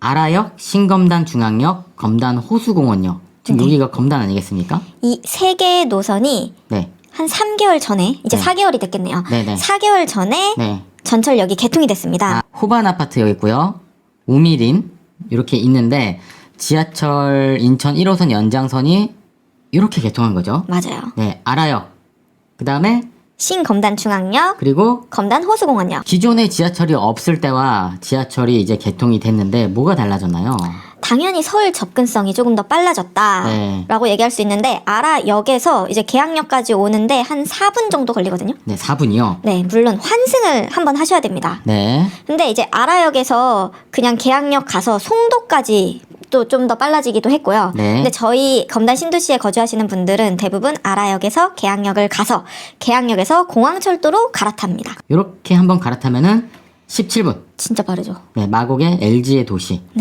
아라역, 신검단 중앙역, 검단 호수공원역. 지금 네. 여기가 검단 아니겠습니까? 이 세 개의 노선이 네. 한 3개월 전에 이제 네. 4개월이 됐겠네요. 네네. 4개월 전에 네. 전철역이 개통이 됐습니다. 아, 호반 아파트 여기 있고요. 우미린 이렇게 있는데 지하철 인천 1호선 연장선이 이렇게 개통한 거죠. 맞아요. 네, 아라역. 그다음에 신검단 중앙역, 그리고 검단 호수공원역. 기존에 지하철이 없을 때와 지하철이 이제 개통이 됐는데 뭐가 달라졌나요? 당연히 서울 접근성이 조금 더 빨라졌다라고 네. 얘기할 수 있는데 아라역에서 이제 계양역까지 오는데 한 4분 정도 걸리거든요. 네, 4분이요. 네, 물론 환승을 한번 하셔야 됩니다. 네. 근데 이제 아라역에서 그냥 계양역 가서 송도까지 또 좀 더 빨라지기도 했고요. 네. 근데 저희 검단 신도시에 거주하시는 분들은 대부분 아라역에서 계양역을 가서 계양역에서 공항철도로 갈아탑니다. 이렇게 한번 갈아타면은 17분. 진짜 빠르죠. 네, 마곡의 LG의 도시. 네.